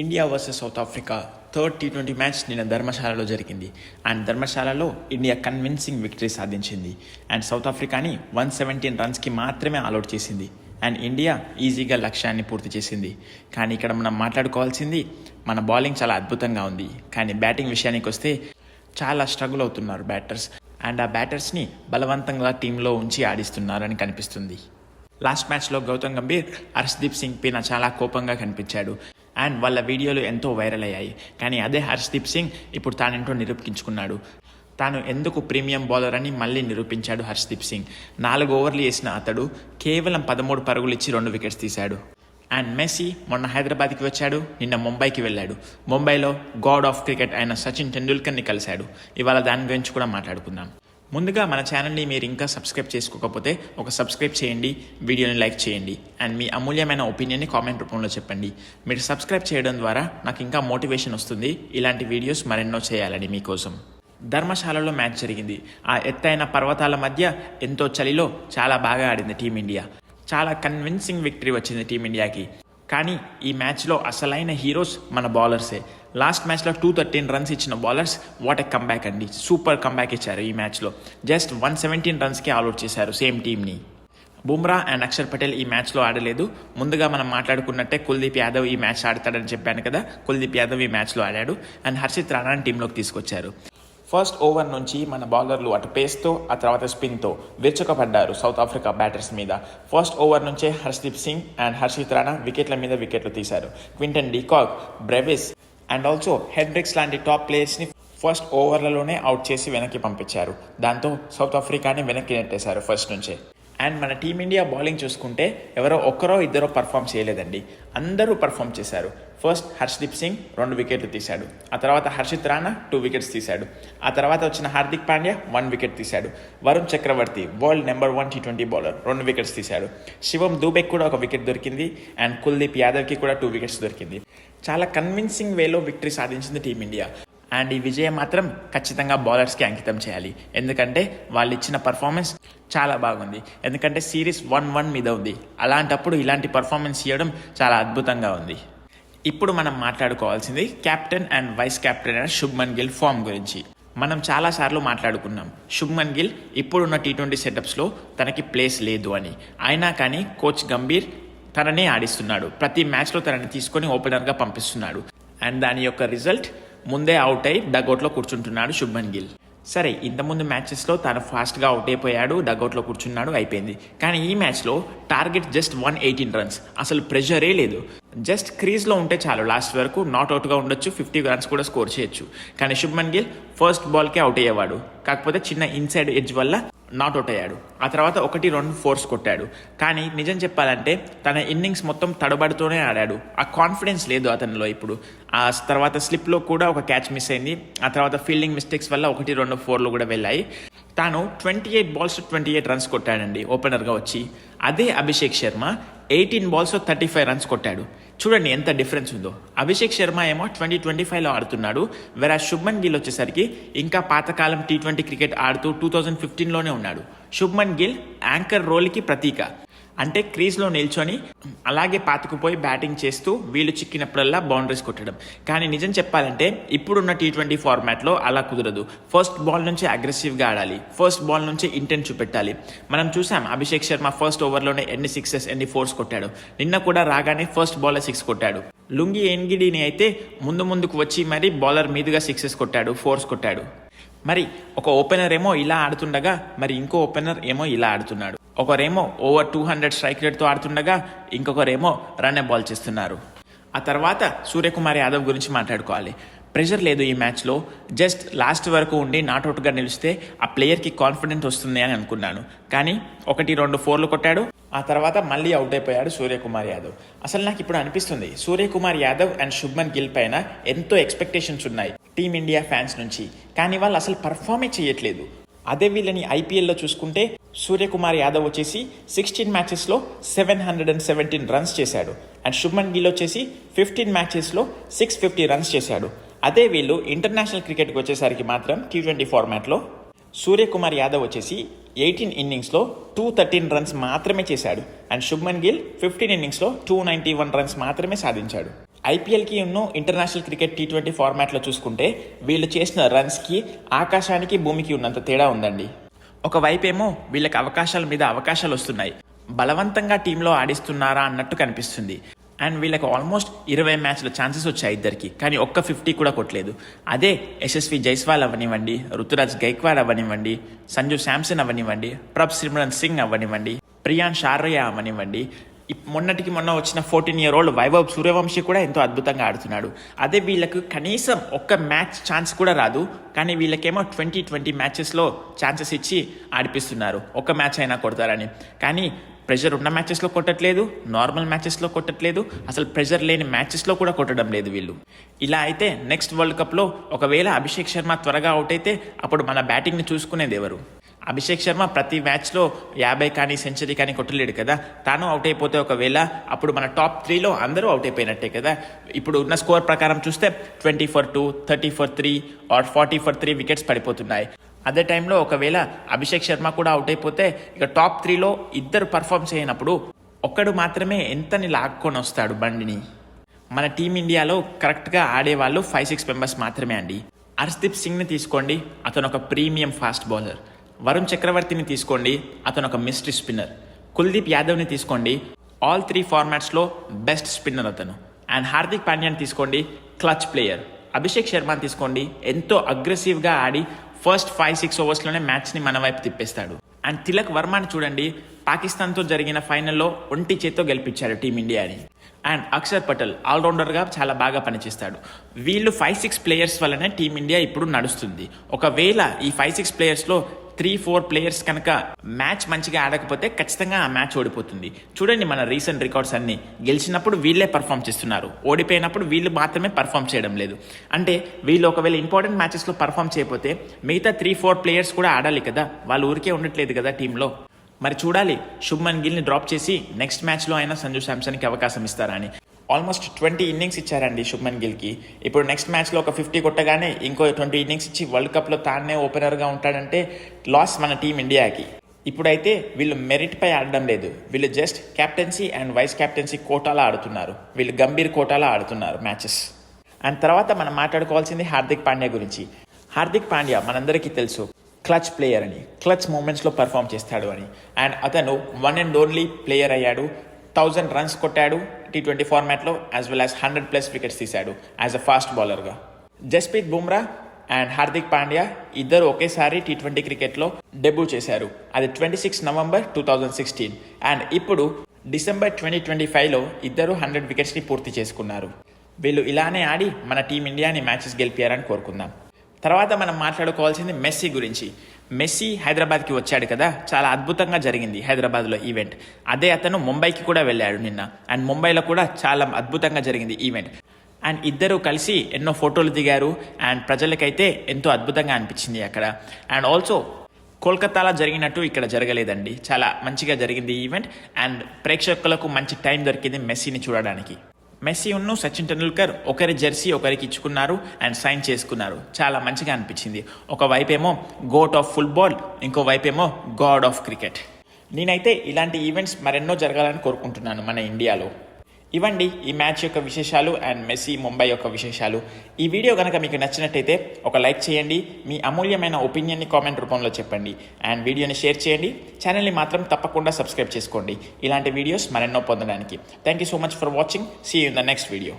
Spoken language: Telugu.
India versus South Africa third T twenty match నిన్న ధర్మశాలలో జరిగింది. అండ్ ధర్మశాలలో ఇండియా కన్విన్సింగ్ విక్టరీ సాధించింది. అండ్ సౌత్ ఆఫ్రికాని వన్ సెవెంటీన్ రన్స్కి మాత్రమే ఆల్అౌట్ చేసింది. అండ్ ఇండియా ఈజీగా లక్ష్యాన్ని పూర్తి చేసింది. కానీ ఇక్కడ మనం మాట్లాడుకోవాల్సింది మన బౌలింగ్ చాలా అద్భుతంగా ఉంది. కానీ బ్యాటింగ్ విషయానికి వస్తే చాలా స్ట్రగుల్ అవుతున్నారు బ్యాటర్స్ అండ్ ఆ బ్యాటర్స్ని బలవంతంగా టీంలో ఉంచి ఆడిస్తున్నారని కనిపిస్తుంది. లాస్ట్ మ్యాచ్లో గౌతమ్ గంభీర్ హర్షదీప్ సింగ్ పైన చాలా కోపంగా కనిపించాడు. అండ్ వాళ్ళ వీడియోలు ఎంతో వైరల్ అయ్యాయి. కానీ అదే హర్షదీప్ సింగ్ ఇప్పుడు తానేంటో నిరూపించుకున్నాడు. తాను ఎందుకు ప్రీమియం బౌలర్ అని మళ్ళీ నిరూపించాడు హర్షదీప్ సింగ్. నాలుగు ఓవర్లు వేసిన అతడు కేవలం పదమూడు పరుగులు ఇచ్చి రెండు వికెట్స్ తీశాడు. అండ్ మెస్సీ మొన్న హైదరాబాద్కి వచ్చాడు నిన్న ముంబైకి వెళ్ళాడు. ముంబైలో గాడ్ ఆఫ్ క్రికెట్ అయిన సచిన్ టెండూల్కర్ని కలిశాడు. ఇవాళ దాని గురించి కూడా మాట్లాడుకుందాం. ముందుగా మన ఛానల్ని మీరు ఇంకా సబ్స్క్రైబ్ చేసుకోకపోతే ఒక సబ్స్క్రైబ్ చేయండి వీడియోని లైక్ చేయండి అండ్ మీ అమూల్యమైన ఒపీనియన్ని కామెంట్ రూపంలో చెప్పండి. మీరు సబ్స్క్రైబ్ చేయడం ద్వారా నాకు ఇంకా మోటివేషన్ వస్తుంది. ఇలాంటి వీడియోస్ మరెన్నో చేయాలని మీకోసం. ధర్మశాలలో మ్యాచ్ జరిగింది. ఆ ఎత్తైన పర్వతాల మధ్య ఎంతో చలిలో చాలా బాగా ఆడింది టీమిండియా. చాలా కన్విన్సింగ్ విక్టరీ వచ్చింది టీమిండియాకి. కానీ ఈ మ్యాచ్లో అసలైన హీరోస్ మన బౌలర్సే. లాస్ట్ మ్యాచ్లో టూ థర్టీన్ రన్స్ ఇచ్చిన బౌలర్స్ వాట్ ఎ కంబ్యాక్ అండి. సూపర్ కంబ్యాక్ ఇచ్చారు ఈ మ్యాచ్లో. జస్ట్ వన్ సెవెంటీన్ రన్స్కి ఆల్అౌట్ చేశారు సేమ్ టీమ్ని. బుమ్రా అండ్ అక్షర్ పటేల్ ఈ మ్యాచ్లో ఆడలేదు. ముందుగా మనం మాట్లాడుకున్నట్టే కుల్దీప్ యాదవ్ ఈ మ్యాచ్ ఆడతాడని చెప్పాను కదా కుల్దీప్ యాదవ్ ఈ మ్యాచ్లో ఆడాడు. అండ్ హర్షిత్ రాణాని టీంలోకి తీసుకొచ్చారు. ఫస్ట్ ఓవర్ నుంచి మన బౌలర్లు అటు పేస్తో ఆ తర్వాత స్పిన్తో విరుచుకపడ్డారు సౌత్ ఆఫ్రికా బ్యాటర్స్ మీద. ఫస్ట్ ఓవర్ నుంచే హర్షదీప్ సింగ్ అండ్ హర్షిత్ రాణా వికెట్ల మీద వికెట్లు తీశారు. Quinton de Kock Brevis and also Hendricks లాంటి టాప్ ప్లేయర్స్ని ఫస్ట్ ఓవర్లలోనే అవుట్ చేసి వెనక్కి పంపించారు. దాంతో సౌత్ ఆఫ్రికాని వెనక్కి నెట్టేశారు ఫస్ట్ నుంచే. అండ్ మన టీమిండియా బౌలింగ్ చూసుకుంటే ఎవరో ఒక్కరో ఇద్దరో పర్ఫామ్ చేయలేదండి. అందరూ పర్ఫామ్ చేశారు. ఫస్ట్ హర్షదీప్ సింగ్ రెండు వికెట్లు తీశాడు. ఆ తర్వాత హర్షిత్ రాణా టూ వికెట్స్ తీశాడు. ఆ తర్వాత వచ్చిన హార్దిక్ పాండ్యా వన్ వికెట్ తీశాడు. Varun Chakravarthy world number one T twenty bowler రెండు వికెట్స్ తీశాడు. శివం దూబెక్ కూడా ఒక వికెట్ దొరికింది అండ్ కుల్దీప్ యాదవ్కి కూడా టూ వికెట్స్ దొరికింది. చాలా కన్విన్సింగ్ వేలో విక్టరీ సాధించింది టీమిండియా అండ్ ఈ విజయం మాత్రం ఖచ్చితంగా బౌలర్స్కి అంకితం చేయాలి. ఎందుకంటే వాళ్ళు ఇచ్చిన పర్ఫార్మెన్స్ చాలా బాగుంది. ఎందుకంటే సిరీస్ వన్ వన్ మీద ఉంది. అలాంటప్పుడు ఇలాంటి పర్ఫార్మెన్స్ ఇవ్వడం చాలా అద్భుతంగా ఉంది. ఇప్పుడు మనం మాట్లాడుకోవాల్సింది కెప్టెన్ అండ్ వైస్ కెప్టెన్ అయిన శుభ్మన్ గిల్ ఫామ్ గురించి. మనం చాలాసార్లు మాట్లాడుకున్నాం. శుభ్మన్ గిల్ ఇప్పుడున్న టీ ట్వంటీ సెటప్స్లో తనకి ప్లేస్ లేదు అని. అయినా కానీ కోచ్ గంభీర్ తననే ఆడిస్తున్నాడు. ప్రతి మ్యాచ్లో తనని తీసుకొని ఓపెనర్గా పంపిస్తున్నాడు. అండ్ దాని యొక్క రిజల్ట్ ముందే అవుట్ అయి డగౌట్లో కూర్చుంటున్నాడు శుభ్మన్ గిల్. సరే ఇంతకుముందు మ్యాచెస్లో తను ఫాస్ట్గా అవుట్ అయిపోయాడు డగౌట్లో కూర్చున్నాడు అయిపోయింది. కానీ ఈ మ్యాచ్లో target just one eighteen runs అసలు ప్రెషరే లేదు. జస్ట్ క్రీజ్లో ఉంటే చాలు లాస్ట్ వరకు నాట్ అవుట్గా ఉండొచ్చు ఫిఫ్టీ రన్స్ కూడా స్కోర్ చేయొచ్చు. కానీ శుభ్మన్ గిల్ ఫస్ట్ బాల్కే అవుట్ అయ్యేవాడు. కాకపోతే చిన్న ఇన్సైడ్ ఎడ్జ్ వల్ల నాట్ అవుట్ అయ్యాడు. ఆ తర్వాత ఒకటి రెండు ఫోర్స్ కొట్టాడు. కానీ నిజం చెప్పాలంటే తన ఇన్నింగ్స్ మొత్తం తడబడుతూనే ఆడాడు. ఆ కాన్ఫిడెన్స్ లేదు అతనిలో ఇప్పుడు. ఆ తర్వాత స్లిప్లో కూడా ఒక క్యాచ్ మిస్ అయింది. ఆ తర్వాత ఫీల్డింగ్ మిస్టేక్స్ వల్ల ఒకటి రెండు ఫోర్లు కూడా వెళ్ళాయి. తాను twenty eight balls twenty eight runs కొట్టాడండి ఓపెనర్గా వచ్చి. అదే Abhishek Sharma eighteen balls thirty five runs కొట్టాడు. చూడండి ఎంత డిఫరెన్స్ ఉందో. అభిషేక్ శర్మ ఏమో ట్వంటీ ట్వంటీ ఫైవ్లో ఆడుతున్నాడు. వేరే శుభ్మన్ గిల్ వచ్చేసరికి ఇంకా పాతకాలం టీ ట్వంటీ క్రికెట్ ఆడుతూ టూ థౌజండ్ ఫిఫ్టీన్లోనే ఉన్నాడు. శుభ్మన్ గిల్ యాంకర్ రోల్కి ప్రతీక. అంటే క్రీజ్లో నిల్చొని అలాగే పాతుకుపోయి బ్యాటింగ్ చేస్తూ వీళ్ళు చిక్కినప్పుడల్లా బౌండరీస్ కొట్టడం. కానీ నిజం చెప్పాలంటే ఇప్పుడున్న టీ ట్వంటీ ఫార్మాట్లో అలా కుదరదు. ఫస్ట్ బాల్ నుంచి అగ్రెసివ్గా ఆడాలి. ఫస్ట్ బాల్ నుంచి ఇంటెంట్ చూపెట్టాలి. మనం చూసాం అభిషేక్ శర్మ ఫస్ట్ ఓవర్లోనే ఎన్ని సిక్సెస్ ఎన్ని ఫోర్స్ కొట్టాడు. నిన్న కూడా రాగానే ఫస్ట్ బాల్ సిక్స్ కొట్టాడు. లుంగి ఎన్గిడిని అయితే ముందు ముందుకు వచ్చి మరి బౌలర్ మీదుగా సిక్సెస్ కొట్టాడు ఫోర్స్ కొట్టాడు. మరి ఒక ఓపెనర్ ఏమో ఇలా ఆడుతుండగా మరి ఇంకో ఓపెనర్ ఏమో ఇలా ఆడుతున్నాడు. ఒకరేమో ఓవర్ టూ హండ్రెడ్ స్ట్రైక్ రేట్తో ఆడుతుండగా ఇంకొకరేమో రన్ బాల్ చేస్తున్నారు. ఆ తర్వాత సూర్యకుమార్ యాదవ్ గురించి మాట్లాడుకోవాలి. ప్రెషర్ లేదు ఈ మ్యాచ్లో జస్ట్ లాస్ట్ వరకు ఉండి నాట్అవుట్గా నిలిస్తే ఆ ప్లేయర్కి కాన్ఫిడెంట్ వస్తుంది అని అనుకున్నాను. కానీ ఒకటి రెండు ఫోర్లు కొట్టాడు. ఆ తర్వాత మళ్ళీ అవుట్ అయిపోయాడు సూర్యకుమార్ యాదవ్. అసలు నాకు ఇప్పుడు అనిపిస్తుంది సూర్యకుమార్ యాదవ్ అండ్ శుభ్మన్ గిల్ పైన ఎంతో ఎక్స్పెక్టేషన్స్ ఉన్నాయి టీమిండియా ఫ్యాన్స్ నుంచి. కానీ వాళ్ళు అసలు పర్ఫార్మే చేయట్లేదు. అదే వీళ్ళని ఐపీఎల్లో చూసుకుంటే సూర్యకుమార్ యాదవ్ వచ్చేసి sixteen మ్యాచెస్లో seven hundred and seventeen runs చేశాడు. అండ్ శుభ్మన్ గిల్ వచ్చేసి ఫిఫ్టీన్ మ్యాచెస్లో సిక్స్ ఫిఫ్టీ రన్స్ చేశాడు. అదే వీళ్ళు ఇంటర్నేషనల్ క్రికెట్కి వచ్చేసరికి మాత్రం టీ ట్వంటీ ఫార్మాట్లో సూర్యకుమార్ యాదవ్ వచ్చేసి ఎయిటీన్ ఇన్నింగ్స్లో టూ థర్టీన్ రన్స్ మాత్రమే చేశాడు. అండ్ శుభ్మన్ గిల్ ఫిఫ్టీన్ ఇన్నింగ్స్లో టూ నైంటీ వన్ రన్స్ మాత్రమే సాధించాడు. ఐపీఎల్కి ఉన్న ఇంటర్నేషనల్ క్రికెట్ టీ ట్వంటీ ఫార్మాట్లో చూసుకుంటే వీళ్ళు చేసిన రన్స్కి ఆకాశానికి భూమికి ఉన్నంత తేడా ఉందండి. ఒకవైపేమో వీళ్ళకి అవకాశాల మీద అవకాశాలు వస్తున్నాయి. బలవంతంగా టీంలో ఆడిస్తున్నారా అన్నట్టు కనిపిస్తుంది. అండ్ వీళ్ళకి ఆల్మోస్ట్ ఇరవై మ్యాచ్ల ఛాన్సెస్ వచ్చాయి ఇద్దరికి. కానీ ఒక్క ఫిఫ్టీ కూడా కొట్టలేదు. అదే యశస్వి జైస్వాల్ అవ్వనివ్వండి రుతురాజ్ గైక్వాడ్ అవ్వనివ్వండి సంజు శాంసన్ అవ్వనివ్వండి ప్రభ్ సిమ్రన్ సింగ్ అవ్వనివ్వండి ప్రియాన్ షారయ్య అవ్వనివ్వండి మొన్నటికి మొన్న వచ్చిన fourteen year old Vaibhav Suryavanshi కూడా ఎంతో అద్భుతంగా ఆడుతున్నాడు. అదే వీళ్ళకు కనీసం ఒక్క మ్యాచ్ ఛాన్స్ కూడా రాదు కానీ వీళ్ళకేమో ట్వంటీ ట్వంటీ మ్యాచెస్లో ఛాన్సెస్ ఇచ్చి ఆడిపిస్తున్నారు. ఒక మ్యాచ్ అయినా కొడతారని. కానీ ప్రెషర్ ఉన్న మ్యాచెస్లో కొట్టట్లేదు నార్మల్ మ్యాచెస్లో కొట్టట్లేదు అసలు ప్రెషర్ లేని మ్యాచెస్లో కూడా కొట్టడం లేదు వీళ్ళు. ఇలా అయితే నెక్స్ట్ వరల్డ్ కప్లో ఒకవేళ అభిషేక్ శర్మ త్వరగా అవుట్ అయితే అప్పుడు మన బ్యాటింగ్ని చూసుకునేది ఎవరు? అభిషేక్ శర్మ ప్రతి మ్యాచ్లో యాభై కానీ సెంచరీ కానీ కొట్టలేడు కదా. తాను అవుట్ అయిపోతే ఒకవేళ అప్పుడు మన టాప్ త్రీలో అందరూ అవుట్ అయిపోయినట్టే కదా. ఇప్పుడు ఉన్న స్కోర్ ప్రకారం చూస్తే twenty for two thirty for three or forty for three wickets పడిపోతున్నాయి. అదే టైంలో ఒకవేళ అభిషేక్ శర్మ కూడా అవుట్ అయిపోతే ఇక టాప్ త్రీలో ఇద్దరు పర్ఫామ్ చేయనప్పుడు ఒక్కడు మాత్రమే ఎంతని లాక్కొని వస్తాడు బండిని? మన టీమిండియాలో కరెక్ట్గా ఆడేవాళ్ళు ఫైవ్ సిక్స్ మెంబర్స్ మాత్రమే అండి. హర్షదీప్ సింగ్ని తీసుకోండి. అతను ఒక ప్రీమియం ఫాస్ట్ బౌలర్ వరుణ్ చక్రవర్తిని తీసుకోండి అతను ఒక మిస్ట్రీ స్పిన్నర్. కుల్దీప్ యాదవ్ని తీసుకోండి ఆల్ త్రీ ఫార్మాట్స్లో బెస్ట్ స్పిన్నర్ అతను. అండ్ హార్దిక్ పాండ్యాని తీసుకోండి క్లచ్ ప్లేయర్ అభిషేక్ శర్మని తీసుకోండి ఎంతో అగ్రెసివ్గా ఆడి ఫస్ట్ ఫైవ్ సిక్స్ ఓవర్స్లోనే మ్యాచ్ని మన వైపు తిప్పేస్తాడు. అండ్ తిలక్ వర్మని చూడండి పాకిస్తాన్తో జరిగిన ఫైనల్లో ఒంటి చేత్తో గెలిపించాడు టీమిండియాని అండ్ అక్షర్ పటేల్ ఆల్రౌండర్గా చాలా బాగా పనిచేస్తాడు. వీళ్ళు ఫైవ్ సిక్స్ ప్లేయర్స్ వల్లనే టీమిండియా ఇప్పుడు నడుస్తుంది. ఒకవేళ ఈ ఫైవ్ సిక్స్ ప్లేయర్స్లో త్రీ ఫోర్ ప్లేయర్స్ కనుక మ్యాచ్ మంచిగా ఆడకపోతే ఖచ్చితంగా ఆ మ్యాచ్ ఓడిపోతుంది. చూడండి మన రీసెంట్ రికార్డ్స్ అన్ని. గెలిచినప్పుడు వీళ్ళే పర్ఫామ్ చేస్తున్నారు. ఓడిపోయినప్పుడు వీళ్ళు మాత్రమే పర్ఫామ్ చేయడం లేదు. అంటే వీళ్ళు ఒకవేళ ఇంపార్టెంట్ మ్యాచెస్లో పర్ఫామ్ చేయకపోతే మిగతా త్రీ ఫోర్ ప్లేయర్స్ కూడా ఆడాలి కదా. వాళ్ళు ఊరికే ఉండట్లేదు కదా టీంలో మరి చూడాలి. శుభ్మన్ గిల్ని డ్రాప్ చేసి నెక్స్ట్ మ్యాచ్లో అయినా సంజు శాంసన్కి అవకాశం ఇస్తారా అని. ఆల్మోస్ట్ ట్వంటీ ఇన్నింగ్స్ ఇచ్చారండి శుభ్మన్ గిల్కి. ఇప్పుడు నెక్స్ట్ మ్యాచ్లో ఒక ఫిఫ్టీ కొట్టగానే ఇంకో ట్వంటీ ఇన్నింగ్స్ ఇచ్చి వరల్డ్ కప్లో తానే ఓపెనర్గా ఉంటాడంటే లాస్ మన టీం ఇండియాకి. ఇప్పుడైతే వీళ్ళు మెరిట్పై ఆడడం లేదు. వీళ్ళు just captaincy and vice captaincy కోటాలో ఆడుతున్నారు. వీళ్ళు గంభీర్ కోటాలో ఆడుతున్నారు మ్యాచెస్ అండ్ తర్వాత మనం మాట్లాడుకోవాల్సింది హార్దిక్ పాండ్యా గురించి. హార్దిక్ పాండ్యా మనందరికీ తెలుసు క్లచ్ ప్లేయర్ అని. క్లచ్ మూమెంట్స్లో పర్ఫామ్ చేస్తాడు అని. అండ్ అతను వన్ అండ్ ఓన్లీ ప్లేయర్ అయ్యాడు. థౌజండ్ రన్స్ కొట్టాడు టీ ట్వంటీ ఫార్మాట్లో as well as hundred plus wickets తీశాడు యాజ్ అ ఫాస్ట్ బౌలర్గా జస్ప్రీత్ బుమ్రా అండ్ హార్దిక్ పాండ్యా ఇద్దరు ఒకేసారి టీ ట్వంటీ క్రికెట్లో డెబ్యూ చేశారు. అది twenty six November two thousand sixteen and ఇప్పుడు డిసెంబర్ ట్వంటీ ట్వంటీ ఫైవ్లో ఇద్దరు హండ్రెడ్ వికెట్స్ని పూర్తి చేసుకున్నారు. వీళ్ళు ఇలానే ఆడి మన టీమిండియాని మ్యాచెస్ గెలిపారని కోరుకుందాం. తర్వాత మనం మాట్లాడుకోవాల్సింది మెస్సీ గురించి. మెస్సీ హైదరాబాద్కి వచ్చాడు కదా చాలా అద్భుతంగా జరిగింది హైదరాబాద్లో ఈవెంట్. అదే అతను ముంబైకి కూడా వెళ్ళాడు నిన్న. అండ్ ముంబైలో కూడా చాలా అద్భుతంగా జరిగింది ఈవెంట్. అండ్ ఇద్దరు కలిసి ఎన్నో ఫోటోలు దిగారు. అండ్ ప్రజలకైతే ఎంతో అద్భుతంగా అనిపించింది అక్కడ. అండ్ ఆల్సో కోల్కతాలో జరిగినట్టు ఇక్కడ జరగలేదండి. చాలా మంచిగా జరిగింది ఈవెంట్. అండ్ ప్రేక్షకులకు మంచి టైం దొరికింది మెస్సీని చూడడానికి. మెస్సీ ఉన్ను సచిన్ టెండూల్కర్ ఒకరి జెర్సీ ఒకరికి ఇచ్చుకున్నారు అండ్ సైన్ చేసుకున్నారు. చాలా మంచిగా అనిపించింది. ఒకవైపేమో గోట్ ఆఫ్ ఫుట్బాల్ ఇంకోవైపేమో గాడ్ ఆఫ్ క్రికెట్ నేనైతే ఇలాంటి ఈవెంట్స్ మరెన్నో జరగాలని కోరుకుంటున్నాను మన ఇండియాలో. ఇవండి ఈ మ్యాచ్ యొక్క విశేషాలు అండ్ మెస్సీ ముంబై యొక్క విశేషాలు. ఈ వీడియో కనుక మీకు నచ్చినట్టయితే ఒక లైక్ చేయండి మీ అమూల్యమైన ఒపీనియన్ని కామెంట్ రూపంలో చెప్పండి అండ్ వీడియోని షేర్ చేయండి ఛానల్ని మాత్రం తప్పకుండా సబ్స్క్రైబ్ చేసుకోండి. ఇలాంటి వీడియోస్ మరెన్నో పొందడానికి. Thank you so much for watching see in the next video